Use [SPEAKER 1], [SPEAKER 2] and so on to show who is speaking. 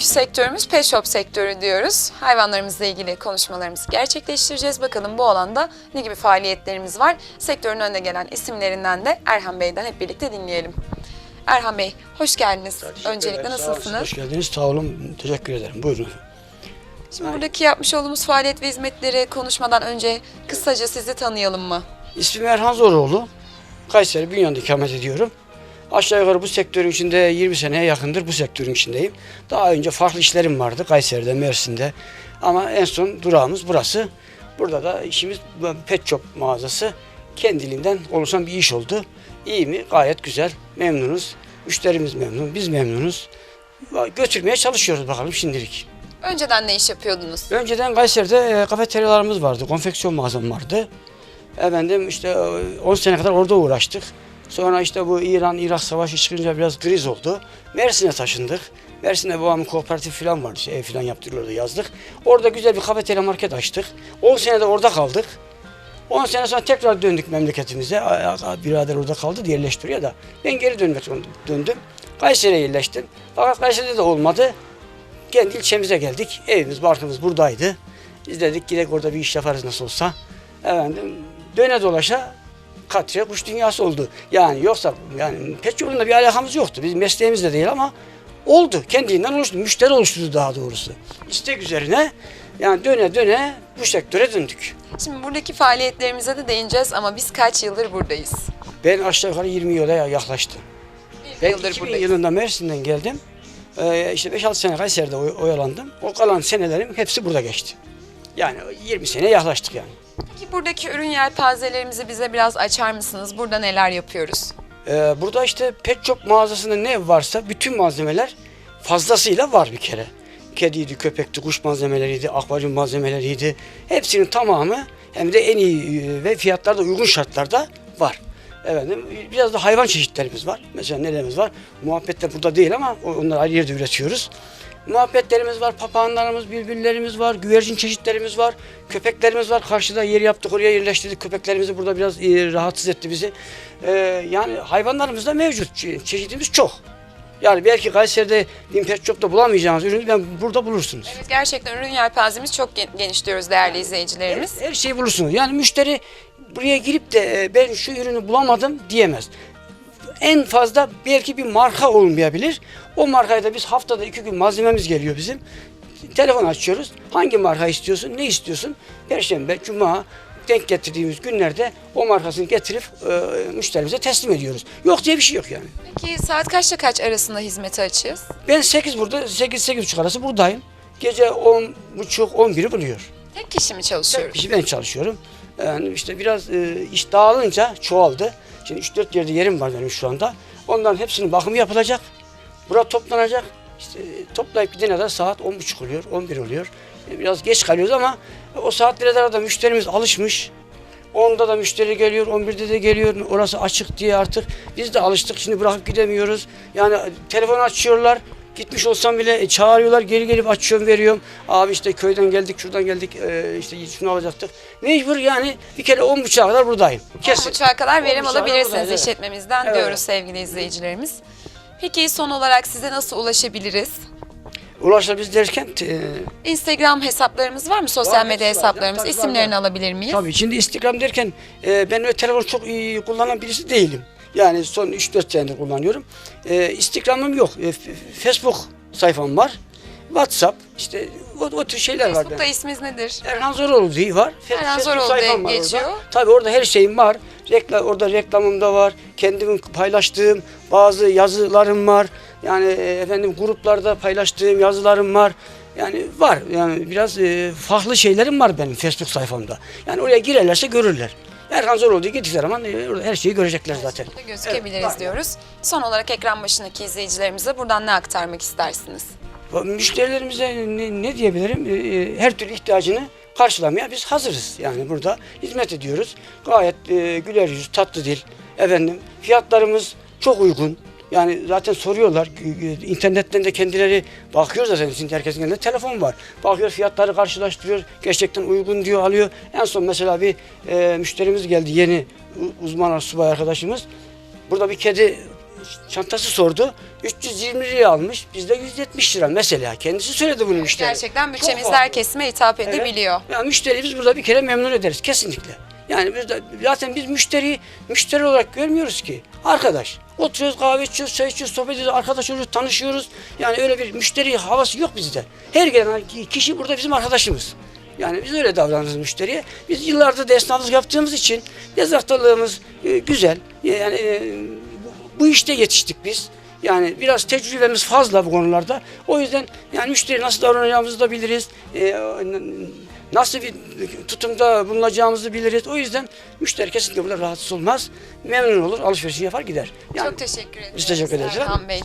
[SPEAKER 1] Bugünkü sektörümüz pet shop sektörü diyoruz. Hayvanlarımızla ilgili konuşmalarımızı gerçekleştireceğiz. Bakalım bu alanda ne gibi faaliyetlerimiz var? Sektörün önüne gelen isimlerinden de Erhan Bey'den hep birlikte dinleyelim. Erhan Bey, hoş geldiniz. Öncelikle nasılsınız?
[SPEAKER 2] Hoş geldiniz. Sağ olun. Teşekkür ederim. Buyurun.
[SPEAKER 1] Şimdi buradaki yapmış olduğumuz faaliyet ve hizmetleri konuşmadan önce kısaca sizi tanıyalım mı?
[SPEAKER 2] İsmim Erhan Zoroğlu. Kayseri Bünyan'da ikamet ediyorum. Aşağı yukarı bu sektörün içinde 20 seneye yakındır bu sektörün içindeyim. Daha önce farklı işlerim vardı Kayseri'de, Mersin'de. Ama en son durağımız burası. Burada da işimiz pet shop mağazası. Kendiliğinden oluşan bir iş oldu. İyi mi? Gayet güzel. Memnunuz. Müşterimiz memnun. Biz memnunuz. Götürmeye çalışıyoruz bakalım şimdilik.
[SPEAKER 1] Önceden ne iş yapıyordunuz?
[SPEAKER 2] Önceden Kayseri'de e, kafeteryalarımız vardı, konfeksiyon mağazam vardı. Efendim işte e, 10 sene kadar orada uğraştık. Sonra işte bu İran-Irak savaşı çıkınca biraz kriz oldu. Mersin'e taşındık. Mersin'de babamın kooperatif falan vardı, şey, ev falan yaptırıyordu yazdık. Orada güzel bir kafeterya market açtık. 10 sene de orada kaldık. 10 sene sonra tekrar döndük memleketimize. Birader orada kaldı yerleştiriyor da. Ben geri dönmek döndüm. Kayseri'ye yerleştim. Fakat Kayseri'de de olmadı. Kendi ilçemize geldik. Evimiz, barkımız buradaydı. Biz dedik gidelim orada bir iş yaparız nasıl olsa. Efendim döne dolaşa Katya kuş dünyası oldu. Yani yoksa yani pek yolunda bir alakamız yoktu. Bizim mesleğimizde değil ama oldu. Kendinden oluştu. Müşteri oluşturdu daha doğrusu. İstek üzerine yani döne döne bu sektöre döndük.
[SPEAKER 1] Şimdi buradaki faaliyetlerimize de değineceğiz ama biz kaç yıldır buradayız?
[SPEAKER 2] Ben aşağı yukarı 20 yıla yaklaştım. Ben
[SPEAKER 1] yıldır
[SPEAKER 2] 2000
[SPEAKER 1] buradayız.
[SPEAKER 2] yılında Mersin'den geldim. Ee, işte 5-6 sene Kayseri'de oy- oyalandım. O kalan senelerim hepsi burada geçti. Yani 20 sene yaklaştık yani.
[SPEAKER 1] Peki buradaki ürün yelpazelerimizi bize biraz açar mısınız? Burada neler yapıyoruz?
[SPEAKER 2] Ee, burada işte pet shop mağazasında ne varsa bütün malzemeler fazlasıyla var bir kere. Kediydi, köpekti, kuş malzemeleriydi, akvaryum malzemeleriydi. Hepsinin tamamı hem de en iyi e, ve fiyatlarda uygun şartlarda var. Efendim biraz da hayvan çeşitlerimiz var. Mesela nelerimiz var? Muhabbetler burada değil ama onları ayrı yerde üretiyoruz. Muhabbetlerimiz var, papağanlarımız, bülbüllerimiz var, güvercin çeşitlerimiz var, köpeklerimiz var. Karşıda yer yaptık, oraya yerleştirdik. Köpeklerimizi burada biraz e, rahatsız etti bizi. Ee, yani hayvanlarımız da mevcut. Çe- Çeşitimiz çok. Yani belki Kayseri'de bin pet shop'ta bulamayacağınız ürünü ben burada bulursunuz.
[SPEAKER 1] Evet gerçekten ürün yelpazemiz çok gen- geniş diyoruz değerli izleyicilerimiz.
[SPEAKER 2] Her şeyi bulursunuz. Yani müşteri buraya girip de e, ben şu ürünü bulamadım diyemez. En fazla belki bir marka olmayabilir. O markayı da biz haftada iki gün malzememiz geliyor bizim. Telefon açıyoruz. Hangi marka istiyorsun? Ne istiyorsun? Perşembe, Cuma denk getirdiğimiz günlerde o markasını getirip e, müşterimize teslim ediyoruz. Yok diye bir şey yok yani.
[SPEAKER 1] Peki saat kaçta kaç arasında hizmete açığız?
[SPEAKER 2] Ben 8 burada, 8 buçuk arası buradayım. Gece 10 buçuk 11'i buluyor.
[SPEAKER 1] Tek kişi mi çalışıyoruz?
[SPEAKER 2] Bir şey ben çalışıyorum. Yani işte biraz e, iş dağılınca çoğaldı. Şimdi 3-4 yerde yerim var benim şu anda. Onların hepsinin bakımı yapılacak. Bura toplanacak. İşte e, toplayıp gidene kadar saat 10.30 oluyor, 11 oluyor. E, Biraz geç kalıyoruz ama o saatlere kadar da müşterimiz alışmış. 10'da da müşteri geliyor, 11'de de geliyor. Orası açık diye artık biz de alıştık. Şimdi bırakıp gidemiyoruz. Yani e, telefon açıyorlar. Gitmiş olsam bile e, çağırıyorlar, geri gelip açıyorum, veriyorum. Abi işte köyden geldik, şuradan geldik, e, işte şunu alacaktık. Mecbur yani bir kere 10.30'a kadar buradayım.
[SPEAKER 1] Kesin. Buçuğa kadar verim
[SPEAKER 2] 10.30'a
[SPEAKER 1] alabilirsiniz
[SPEAKER 2] evet.
[SPEAKER 1] işletmemizden
[SPEAKER 2] Evet.
[SPEAKER 1] diyoruz sevgili izleyicilerimiz. Peki son olarak size nasıl ulaşabiliriz?
[SPEAKER 2] Ulaşabiliriz derken e,
[SPEAKER 1] Instagram hesaplarımız var mı? Sosyal
[SPEAKER 2] Var,
[SPEAKER 1] medya hesaplarımız.
[SPEAKER 2] Var,
[SPEAKER 1] İsimlerini
[SPEAKER 2] var.
[SPEAKER 1] alabilir miyiz?
[SPEAKER 2] tabii şimdi Instagram derken e, ben öyle telefon çok iyi kullanan birisi değilim. Yani son 3-4 senedir kullanıyorum. E, Instagram'ım yok. E, Facebook sayfam var. WhatsApp işte o, o tür şeyler var.
[SPEAKER 1] Facebook'ta
[SPEAKER 2] benim.
[SPEAKER 1] isminiz nedir?
[SPEAKER 2] Erhan Zoroğlu diye var.
[SPEAKER 1] Erhan Zoroğlu
[SPEAKER 2] sayfam
[SPEAKER 1] diye
[SPEAKER 2] var
[SPEAKER 1] geçiyor.
[SPEAKER 2] Orada. Tabii orada her şeyim var. Reklam, orada reklamım da var. Kendimin paylaştığım bazı yazılarım var. Yani e, efendim gruplarda paylaştığım yazılarım var. Yani var. Yani biraz e, farklı şeylerim var benim Facebook sayfamda. Yani oraya girerlerse görürler. Erhan Zoroğlu diye gittikleri zaman e, her şeyi görecekler zaten.
[SPEAKER 1] Burada gözükebiliriz
[SPEAKER 2] Evet,
[SPEAKER 1] diyoruz. Son olarak ekran başındaki izleyicilerimize buradan ne aktarmak istersiniz?
[SPEAKER 2] Müşterilerimize ne, ne diyebilirim? Ee, Her türlü ihtiyacını karşılamaya biz hazırız. Yani burada hizmet ediyoruz. Gayet e, güler yüz, tatlı dil. Efendim fiyatlarımız çok uygun. Yani zaten soruyorlar. e, internetten de kendileri bakıyor zaten. Şimdi herkesin elinde telefon var. Bakıyor fiyatları karşılaştırıyor. Gerçekten uygun diyor alıyor. En son mesela bir e, müşterimiz geldi yeni uzman subay arkadaşımız. Burada bir kedi çantası sordu. 320 liraya almış. Bizde 170 lira mesela. Kendisi söyledi bunu müşteri.
[SPEAKER 1] Gerçekten
[SPEAKER 2] Çok
[SPEAKER 1] bütçemiz
[SPEAKER 2] farklı.
[SPEAKER 1] her kesime hitap
[SPEAKER 2] Evet.
[SPEAKER 1] edebiliyor.
[SPEAKER 2] Yani müşteriyi biz burada bir kere memnun ederiz kesinlikle. Yani biz de, zaten biz müşteriyi müşteri olarak görmüyoruz ki. Arkadaş. Oturuyoruz kahve içiyoruz, çay içiyoruz, sohbet ediyoruz, arkadaş oluyoruz, tanışıyoruz. Yani öyle bir müşteri havası yok bizde. Her gelen kişi burada bizim arkadaşımız. Yani biz öyle davranırız müşteriye. Biz yıllardır da yaptığımız için yazaktalığımız e, güzel. Yani e, bu işte yetiştik biz. Yani biraz tecrübemiz fazla bu konularda. O yüzden yani müşteri nasıl davranacağımızı da biliriz. E, nasıl bir tutumda bulunacağımızı biliriz. O yüzden müşteri kesinlikle burada rahatsız olmaz. Memnun olur, alışverişini yapar gider. Yani
[SPEAKER 1] Çok teşekkür ederim.
[SPEAKER 2] Biz teşekkür ederiz.
[SPEAKER 1] Erhan Bey.